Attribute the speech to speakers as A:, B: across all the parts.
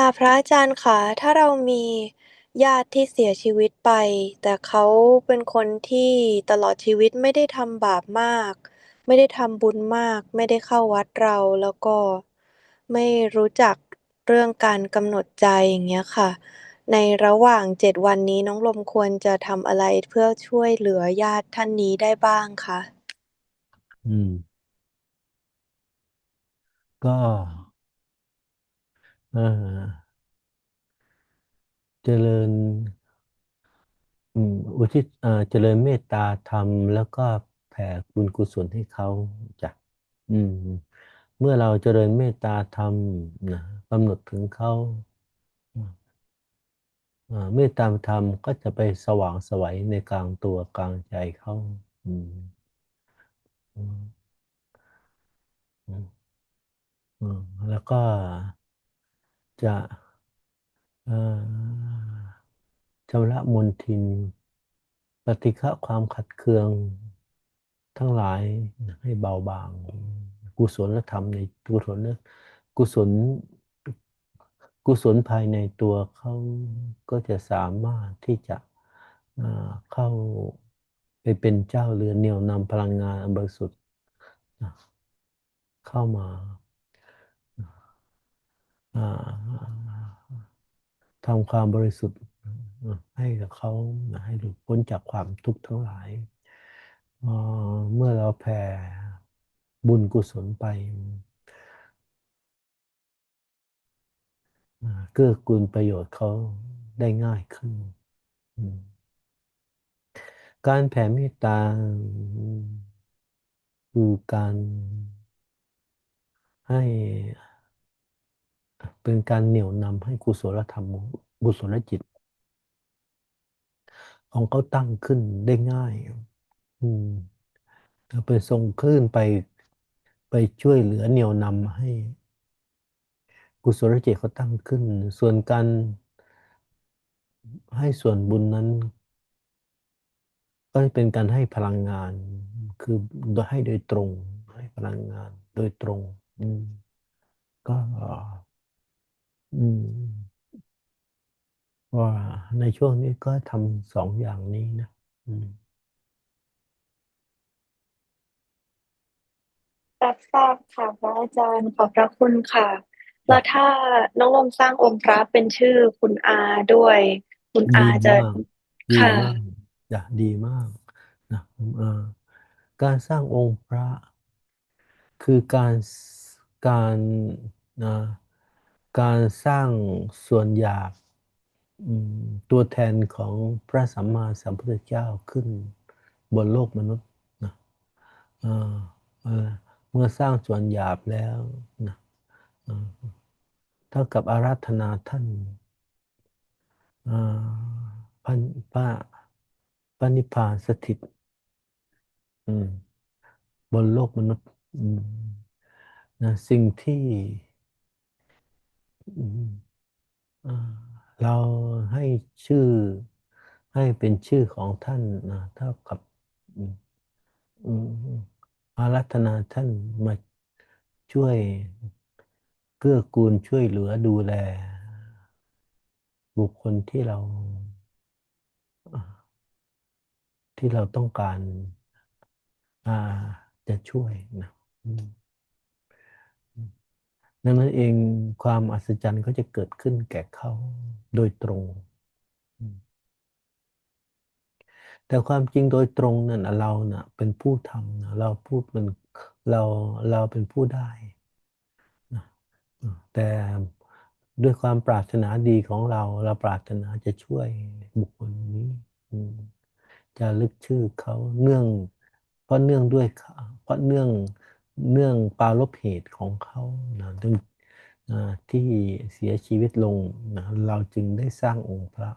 A: ค่ะ พระอาจารย์คะถ้าเรามีญาติที่เสียชีวิตไป แต่เขาเป็นคนที่ตลอดชีวิตไม่ได้ทำบาปมาก ไม่ได้ทำบุญมาก ไม่ได้เข้าวัดเรา แล้วก็ไม่รู้จักเรื่องการกำหนดใจ อย่างเงี้ยค่ะ ในระหว่างเจ็ดวันนี้ น้องลมควรจะทำอะไรเพื่อช่วยเหลือญาติท่านนี้ได้บ้างคะ
B: อืม ก็ ออเจริญ อืม อุทิศเอ่อเจริญเมตตาธรรม แล้วก็แผ่บุญกุศลให้เขาจ้ะอืม เมื่อเราเจริญเมตตาธรรมนะกำหนดถึงเขาอ่าเมตตาธรรมก็จะไปสว่างไสวัยในกลางตัวกลางใจเขาอืมอืมอืมแล้วก็ จะชำระมลทิน ปฏิฆะความขัดเคือง ทั้งหลายให้เบาบาง กุศลธรรมในกุศลกุศล กุศลภายในตัวเขาก็จะสามารถที่จะเข้าไปเป็นเจ้าเรือนเหนี่ยวนำพลังงานอันบริสุทธิ์เข้ามา ทำความบริสุทธิ์ให้กับเขาให้หลุดพ้นจากความทุกข์ทั้งหลาย เมื่อเราแผ่บุญกุศลไปเกื้อกูลประโยชน์เขาได้ง่ายขึ้น การแผ่เมตตาคือการให้ เป็นการเหนี่ยวนำให้กุศลธรรมกุศลจิต ของเขาตั้งขึ้นได้ง่าย อืมไปส่งคลื่นไปไปช่วยเหลือเหนี่ยวนำให้ กุศลจิตเขาตั้งขึ้น ส่วนการให้ส่วนบุญนั้น ก็เป็นการให้พลังงาน คือให้โดยตรง ให้พลังงาน โดยตรง อืม ว่าในช่วงนี้ก็ทำสองอย่างนี้นะอืม
A: รับทราบค่ะพระอาจารย์ขอบพระคุณค่ะ แล้
B: จ้ะ
A: วถ้าน้องลมสร้างองค์พระเป็นชื่อคุณอาด้วย คุณอา
B: ดี
A: จะ
B: มากดี
A: ค่ะ
B: มากจ้ะดีมากนะเอ่อการสร้างองค์พระ คือการการนะ การสร้างส่วนหยาบตัวแทนของพระสัมมาสัมพุทธเจ้าขึ้นบนโลกมนุษย์นะเมื่อสร้างส่วนหยาบแล้วนะเท่ากับอาราธนาท่านพันพระพระนิพพานสถิตบนโลกมนุษย์นะสิ่งที่ เราให้ชื่อให้เป็นชื่อของท่านนะเท่ากับอืมอารัธนาท่านมาช่วยเกื้อกูลช่วยเหลือดูแล บุคคลที่เราอ่าที่เราต้องการอ่าจะช่วยนะอืม ดังนั้นเองความอัศจรรย์ก็จะเกิดขึ้นแก่เขาโดยตรง แต่ความจริงโดยตรงนั่นเราเน่ะเป็นผู้ทำนะเราพูดเป็นเราเราเป็นผู้ได้นะแต่ด้วยความปรารถนาดีของเรา เราปรารถนาจะช่วยบุคคลนี้จะลึกชื่อเขาเนื่อง เพราะเนื่องด้วยเพราะเนื่อง เนื่องปารภเหตุของเขานะที่ที่เสียชีวิตลงนะเราจึงได้สร้างองค์พระ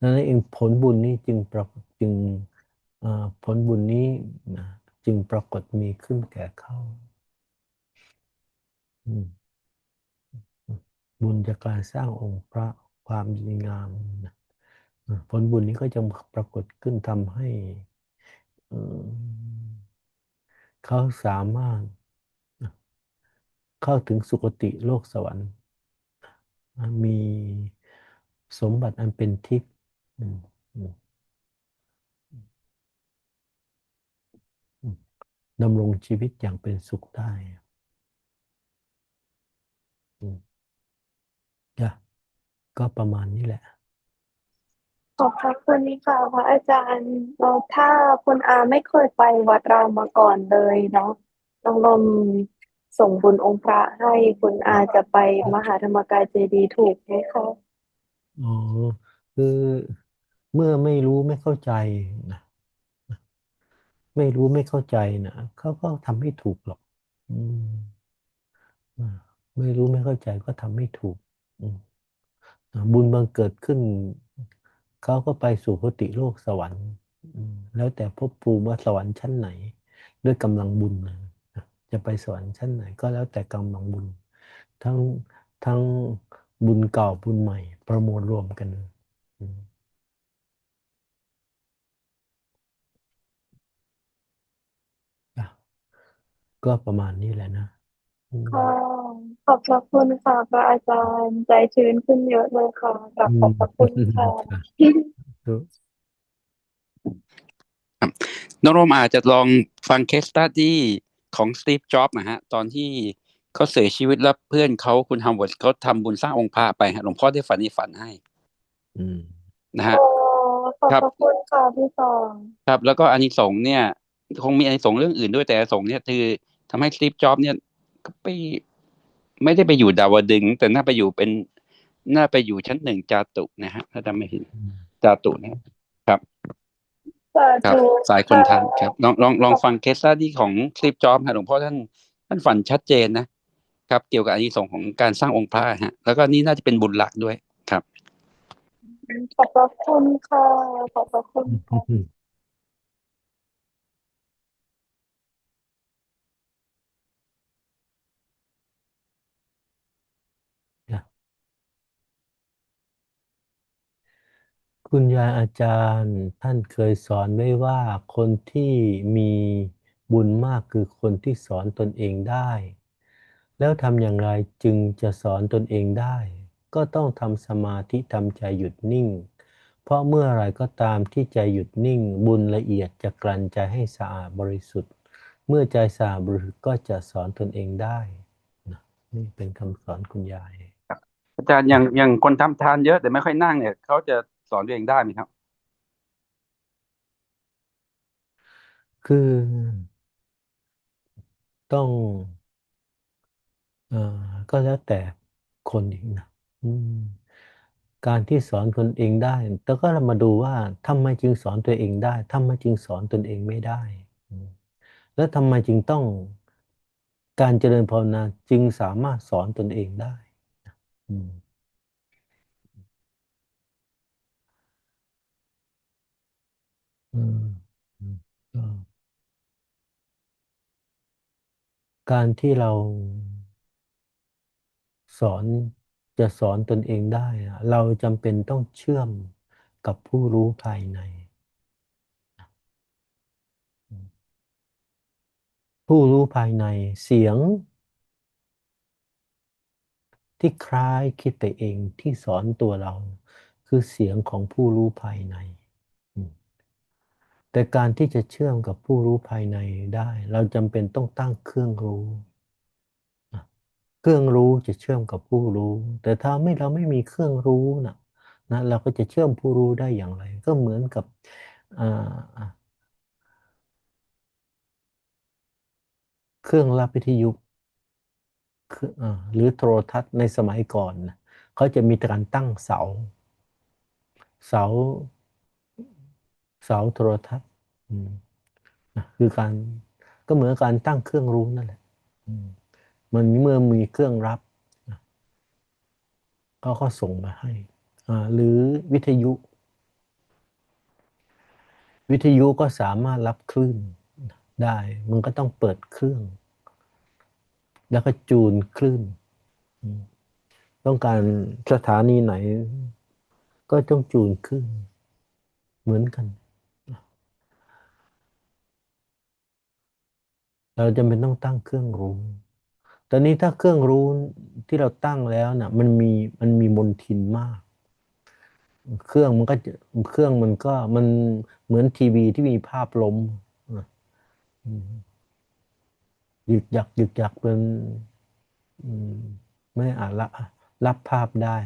B: ดังนั้นเองผลบุญนี้จึงปรากฏจึงผลบุญนี้นะจึงปรากฏมีขึ้นแก่เขาบุญจากการสร้างองค์พระความดีงามนะผลบุญนี้ก็จะปรากฏขึ้นทำให้ เขาสามารถ เข้าถึงสุคติโลกสวรรค์ มีสมบัติอันเป็นทิพย์ดำรงชีวิตอย่างเป็นสุขได้จ้ะก็ประมาณนี้แหละ
A: ขอบพระคุณค่ะพระอาจารย์เราถ้าคุณอาไม่เคยไปวัดเรามาก่อนเลยเนาะน้องลมส่งบุญองค์พระให้คุณอาจะไปมหาธรรมกายเจดีย์ถูกไหมคะ
B: อ๋อคือเมื่อไม่รู้ไม่เข้าใจนะไม่รู้ไม่เข้าใจนะเขาก็ทำไม่ถูกหรอกอืมไม่รู้ไม่เข้าใจก็ทำไม่ถูกบุญบังเกิดขึ้น เขาก็ไปสู่คติโลกสวรรค์แล้วแต่ภพภูมิว่าสวรรค์ชั้นไหน ด้วยกำลังบุญนะจะไปสวรรค์ชั้นไหน ก็แล้วแต่กำลังบุญ ทั้งทั้งบุญเก่าบุญใหม่ ประมวลรวมกันก็ประมาณนี้แหละนะ
A: ขอบพระคุณค่ะพระอาจารย์ใจชื้นขึ้นเยอะเลยค่ะกราบขอบพระคุณค่ะ
B: จ้ะ
C: น้องโรมอาจจะลองฟังเคสตัดดี้ของสตีฟจ็อบนะฮะ ตอนที่เขาเสียชีวิตแล้วเพื่อนเขาคุณฮัมเวิร์ดเขาทำบุญสร้างองค์พระไปฮะหลวงพ่อได้ฝันในฝันให้
B: อืม
C: นะฮะ
A: โอ้ขอบ
C: ครับ
A: พระคุณค่ะพี่สอง
C: ครับ แล้วก็อานิสงส์เนี่ย คงมีอานิสงส์เรื่องอื่นด้วยแต่อานิสงส์เนี่ยคือทำให้สตีฟจ็อบเนี่ยก็ไป ไม่ได้ไปอยู่ดาวดึงส์แต่น่าไปอยู่เป็นน่าไปอยู่ชั้นหนึ่งจาตุนะฮะถ้าจำไม่ผิด
B: อืม
C: จาตุนะครับ
A: สา
C: ครับ
A: ธุ
C: สายคนทัน
A: ค่ะ
C: ครับ ลองลองลองฟังเคสสตี้ของคลิปจอมฮะหลวงพ่อท่านท่านฝันชัดเจนนะครับ เกี่ยวกับอานิสงส์ของการสร้างองค์พระฮะ แล้วก็นี่น่าจะเป็นบุญหลักด้วยครับ
A: ขอบพระคุณค่ะขอบพระคุณค่ะ
B: อืมจ้ะ คุณยายอาจารย์ท่านเคยสอนไว้ว่าคนที่มีบุญมากคือคนที่สอนตนเองได้ แล้วทำอย่างไรจึงจะสอนตนเองได้ ก็ต้องทำสมาธิทำใจหยุดนิ่ง เพราะเมื่อไรก็ตามที่ใจหยุดนิ่ง บุญละเอียดจะกลั่นใจให้สะอาดบริสุทธิ์ เมื่อใจสะอาดบริสุทธิ์ก็จะสอนตนเองได้นะนี่เป็นคำสอนคุณยาย
C: อาจารย์อย่างอย่างคนทำทานเยอะแต่ไม่ค่อยนั่งเนี่ยเขาจะ สอนตัวเองได้ไหมครับ
B: คือต้อง เอ่อก็แล้วแต่คนอีกนะอืมการที่สอนตนเองได้ แต่ก็เรามาดูว่าทำไมจึงสอนตัวเองได้ทำไมจึงสอนตนเองไม่ได้ แล้วทำไมจึงต้องการเจริญภาวนาจึงสามารถสอนตนเองได้อืมอืมอืม ก็การที่เราสอนจะสอนตนเองได้ เราจำเป็นต้องเชื่อมกับผู้รู้ภายใน ผู้รู้ภายในเสียง ที่คล้ายคิดไปเองที่สอนตัวเรา คือเสียงของผู้รู้ภายใน แต่การที่จะเชื่อมกับผู้รู้ภายในได้ เราจำเป็นต้องตั้งเครื่องรู้ เครื่องรู้จะเชื่อมกับผู้รู้ แต่ถ้าไม่เราไม่มีเครื่องรู้นะนะเราก็จะเชื่อมผู้รู้ได้อย่างไร ก็เหมือนกับเครื่องรับวิทยุคืออ่าหรือโทรทัศน์ในสมัยก่อนนะเขาจะมีการตั้งเสา เสา เสาโทรทัศน์คือการก็เหมือนการตั้งเครื่องรู้นั่นแหละมันเมื่อมีเครื่องรับก็ก็ส่งมาให้หรือวิทยุ วิทยุก็สามารถรับคลื่นได้ มันก็ต้องเปิดเครื่อง แล้วก็จูนคลื่น ต้องการสถานีไหน ก็ต้องจูนคลื่นเหมือนกัน เราจำเป็นต้องตั้งเครื่องรู้ ตอนนี้ถ้าเครื่องรู้ที่เราตั้งแล้วน่ะมันมีมันมีมนทินมาก เครื่องมันก็เครื่องมันก็มันเหมือนทีวีที่มีภาพล้มอะอืมหยักหยึกยักเป็นไม่อาจรับรับภาพได้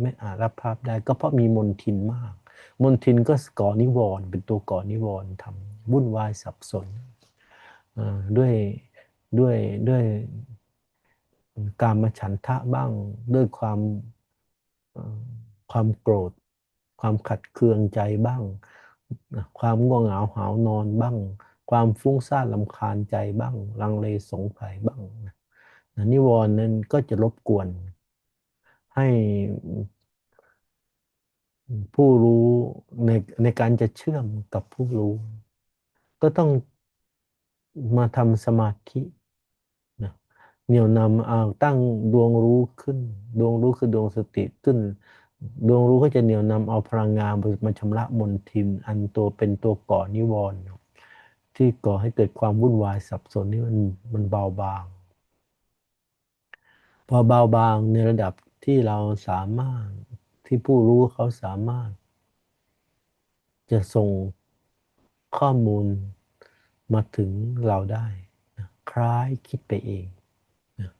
B: ไม่อาจรับภาพได้ ก็เพราะมีมนทินมาก มนทินก็ก่อนิวรณ์เป็นตัวก่อนิวรณ์ทำวุ่นวายสับสน ด้วยด้วยด้วยการมาฉันทะบ้างด้วยความความโกรธ ความขัดเคืองใจบ้าง ความง่วงเหงาหานอนบ้าง ความฟุ้งซ่านลำคาญใจบ้าง ลังเลสงสัยบ้างนะนิวรณ์นั้นก็จะรบกวน ให้ผู้รู้ในในการจะเชื่อมกับผู้รู้ ก็ต้อง มาทำสมาธินะเหนี่ยวนำเอาตั้งดวงรู้ขึ้น ดวงรู้คือดวงสติขึ้น ดวงรู้ก็จะเหนี่ยวนำเอาพลังงานมาชำระมนทิน อันตัวเป็นตัวก่อนิวรณ์ที่ก่อให้เกิดความวุ่นวายสับสนนี่มันมันเบาบาง พอเบาบางในระดับที่เราสามารถที่ผู้รู้เขาสามารถ จะส่งข้อมูล มาถึงเราได้นะคล้ายคิดไปเองนะ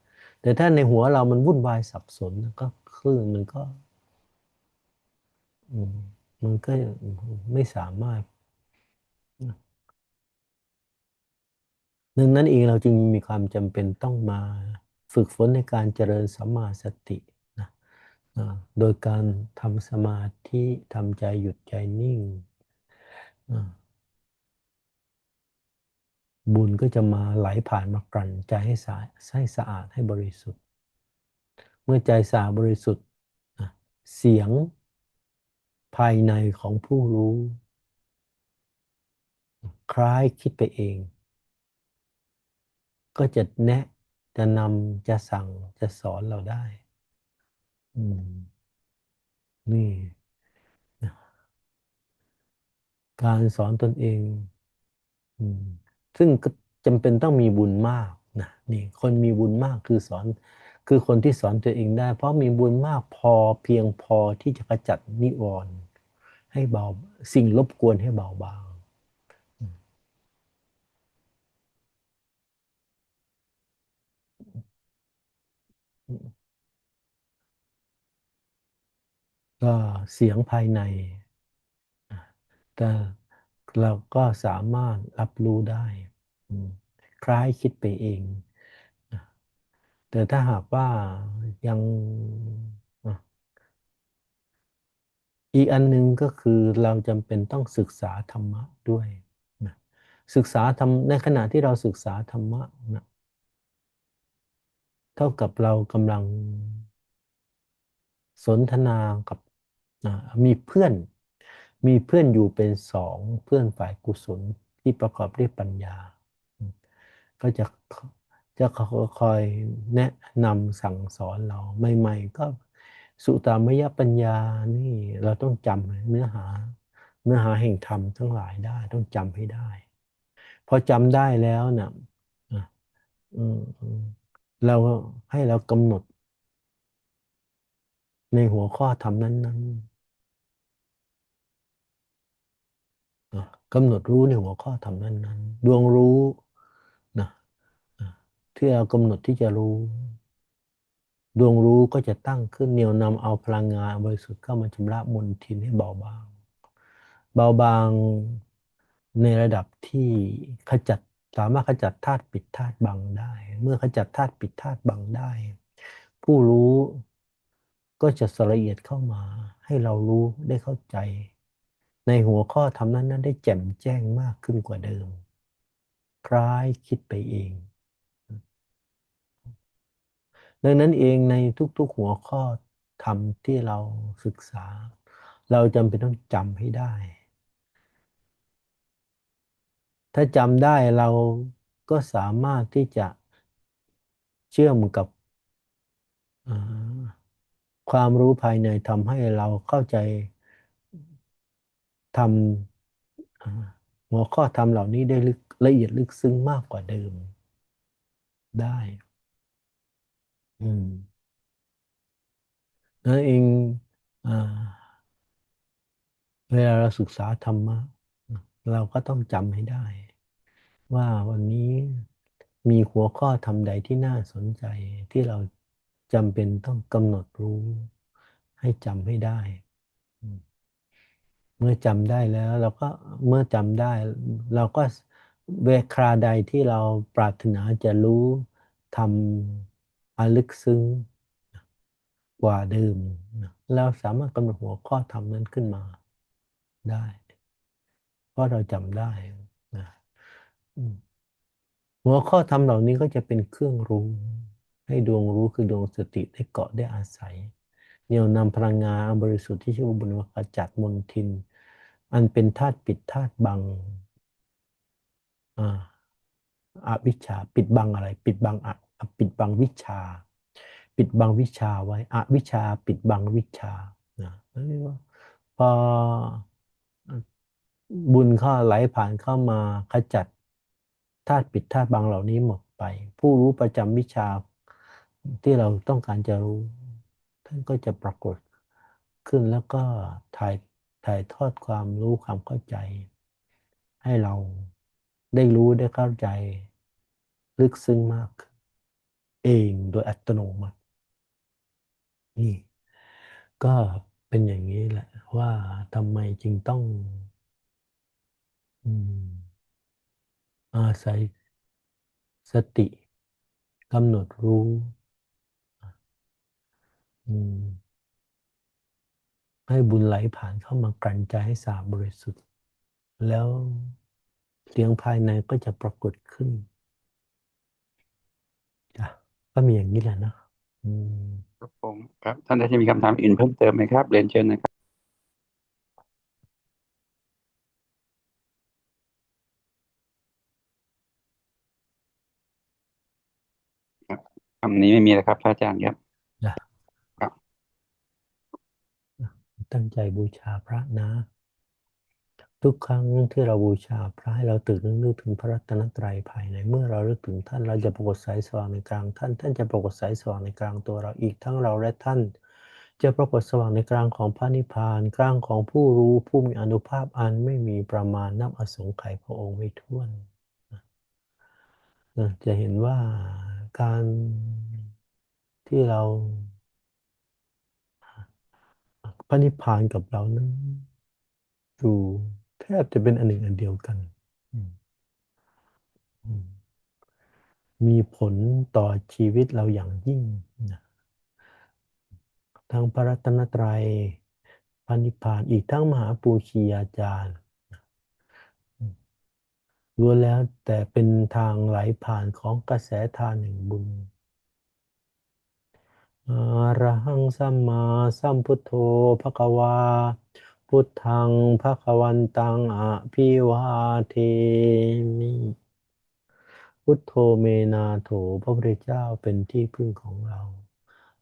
B: แต่ถ้าในหัวเรามันวุ่นวายสับสนก็คลื่นมันก็มันก็ไม่สามารถนะดังนั้นเองเราจึงมีความจำเป็นต้องมาฝึกฝนในการเจริญสัมมาสตินะโดยการทำสมาธิทำใจหยุดใจนิ่ง บุญก็จะมาไหลผ่านมากลั่นใจให้สะอาดให้สะอาดให้บริสุทธิ์ เมื่อใจสะอาดบริสุทธิ์เสียงภายในของผู้รู้ คล้ายคิดไปเอง ก็จะแนะจะนำจะสั่งจะสอนเราได้อืมนี่การสอนตนเองอืม ซึ่งก็จำเป็นต้องมีบุญมากนะนี่คนมีบุญมากคือสอนคือคนที่สอนตัวเองได้ เพราะมีบุญมากพอเพียงพอที่จะขจัดนิวรณ์ให้เบาสิ่งรบกวนให้เบาบางก็เสียงภายใน แต่เราก็สามารถรับรู้ได้ คล้ายคิดไปเอง แต่ถ้าหากว่ายังอีกอันหนึ่งก็คือเราจำเป็นต้องศึกษาธรรมะด้วยนะศึกษาธรรมในขณะที่เราศึกษาธรรมะนะเท่ากับเรากำลังสนทนากับอ่ามีเพื่อน มีเพื่อนอยู่เป็นสองเพื่อนฝ่ายกุศลที่ประกอบด้วยปัญญา ก็จะจะคอยแนะนำสั่งสอนเราใหม่ๆก็สุตามยปัญญานี่เราต้องจำเนื้อหา เนื้อหาแห่งธรรมทั้งหลายได้ต้องจำให้ได้ พอจำได้แล้วนะ่ะอะอืมอืมเราให้เรากำหนด ในหัวข้อธรรมนั้นๆกำหนดรู้ในหัวข้อธรรมนั้นๆดวงรู้ ที่เรากำหนดที่จะรู้ ดวงรู้ก็จะตั้งขึ้นเหนี่ยวนำเอาพลังงานบริสุทธิ์เข้ามาชำระมลทินให้เบาบาง เบาบางในระดับที่ขจัดสามารถขจัดธาตุปิดธาตุบังได้ เมื่อขจัดธาตุปิดธาตุบังได้ ผู้รู้ก็จะละเอียดเข้ามา ให้เรารู้ได้เข้าใจ ในหัวข้อธรรมนั้นนั้นได้แจ่มแจ้งมากขึ้นกว่าเดิม คล้ายคิดไปเอง ดังนั้นเองในทุกๆหัวข้อธรรมที่เราศึกษา เราจำเป็นต้องจำให้ได้ ถ้าจำได้เราก็สามารถที่จะเชื่อมกับความรู้ภายในทำให้เราเข้าใจทำหัวข้อธรรมเหล่านี้ได้ลึกละเอียดลึกซึ้งมากกว่าเดิมได้ อืมนั่นเองอ่าเวลาเราศึกษาธรรมะ เราก็ต้องจำให้ได้ ว่าวันนี้มีหัวข้อธรรมใดที่น่าสนใจที่เราจำเป็นต้องกำหนดรู้ ให้จำให้ได้ เมื่อจำได้แล้ว เราก็เมื่อจำได้ เราก็เวคราใดที่เราปรารถนาจะรู้ทำ อันลึกซึ้งกว่าเดิมเราสามารถกำหนดหัวข้อธรรมนั้นขึ้นมาได้ เพราะเราจำได้นะหัวข้อธรรมเหล่านี้ก็จะเป็นเครื่องรู้ ให้ดวงรู้คือดวงสติได้เกาะได้อาศัยเหนี่ยวนำพลังงานอันบริสุทธิ์ที่ชื่อว่าบุญวกจัดมนทิน อันเป็นธาตุปิดธาตุบังอ่าอวิชชาปิดบังอะไร ปิดบังอะ ปิดบังวิชา ปิดบังวิชาไว้อวิชาปิดบังวิชานะเรียกว่าพอบุญเข้าไหลผ่านเข้ามาขจัดธาตุปิดธาตุบังเหล่านี้หมดไป ผู้รู้ประจำวิชาที่เราต้องการจะรู้ ท่านก็จะปรากฏขึ้นแล้วก็ถ่ายถ่ายทอดความรู้ความเข้าใจ ให้เราได้รู้ได้เข้าใจ ลึกซึ้งมากขึ้น เองโดยอัตโนมัติ นี่ ก็เป็นอย่างนี้แหละ ว่าทำไมจึงต้องอาศัยสติกำหนดรู้ให้บุญไหลผ่านเข้ามากลั่นใจให้สาดบริสุทธิ์ แล้วเสียงภายในก็จะปรากฏขึ้น ก็มีอย่างนี้แหละนะอืม
C: ครับผมครับ ท่านใดที่มีคำถามอื่นเพิ่มเติมไหมครับ เรียนเชิญนะครับครับคำนี้ไม่มีแล้วครับพระอาจารย์ครับ
B: จ้ะ
C: ครับ
B: ตั้งใจบูชาพระนะ ทุกครั้งที่เราบูชาพระให้เราตื่นนึกถึงพระรัตนตรัยภายในเมื่อเราลึกถึงท่านเราจะปรากฏสายสว่างในกลางท่าน ท่านจะปรากฏสายสว่างในกลางตัวเราอีกทั้งเราและท่าน จะปรากฏสว่างในกลางของพระนิพพานกลางของผู้รู้ผู้มีอนุภาพอันไม่มีประมาณนับอสงไขยพระองค์ไม่ถ้วนจะเห็นว่าการที่เราพระนิพพานกับเรานั้นอยู่ บจะเป็นอันหนึ่งอันเดียวกันอืมอืมมีผลต่อชีวิตเราอย่างยิ่งนะทั้งพระรัตนตรัยพระนิพพานอีกทั้งมหาปูชียาจารย์ล้วนแล้วแต่เป็นทางไหลผ่านของกระแสทานแห่งบุญอะระหังสัมมาสัมพุทโธภะคะวา พุทธังภะควันตังอะภิวาเทมิพุทโธเมนาโถพระพุทธเจ้าเป็นที่พึ่งของเรา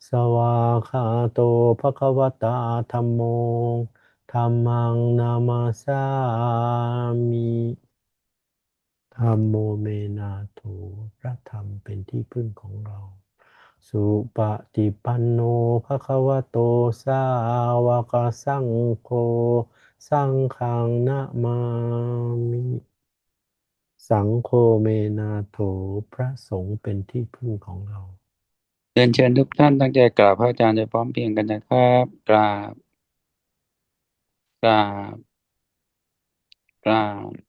B: สวาคาโตภะคะวตาธัมโมธัมมังนามาสามิธัมโมเมนาโถพระธรรมเป็นที่พึ่งของเรา สุปฏิปันโนภะคะวะโต สาวกสังโฆ สังฆังนะมามิ สังโฆเมนาโถ พระสงฆ์เป็นที่พึ่งของเรา
C: เรียนเชิญทุกท่านตั้งใจกราบพระอาจารย์โดยพร้อมเพรียงกันนะครับ กราบ กราบ กราบ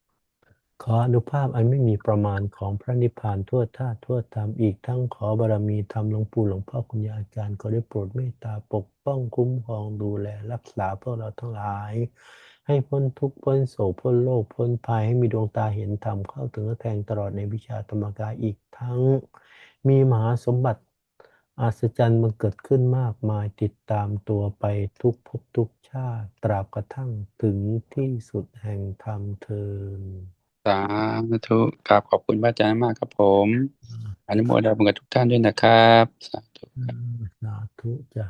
B: ขออนุภาพอันไม่มีประมาณของพระนิพพานทั่วท่าทั่วธรรมอีกทั้งขอบารมีธรรมหลวงปู่หลวงพ่อคุณยาอาจารย์ขอได้โปรดเมตตาปกป้องคุ้มครองดูแลรักษาพวกเราทั้งหลาย ให้พ้นทุกข์พ้นโศกพ้นโลกพ้นภัยให้มีดวงตาเห็นธรรมเข้าถึงและแทงตลอดในวิชาธรรมกายอีกทั้ง มีมหาสมบัติอัศจรรย์มันเกิดขึ้นมากมายติดตามตัวไปทุกภพทุกชาติตราบกระทั่งถึงที่สุดแห่งธรรมเทิน
C: สาธุกราบขอบคุณพระอาจารย์มากครับผมอนุโมทนาบุญกับทุกท่านด้วยนะครับ สาธุ
B: สาธุจ้ะ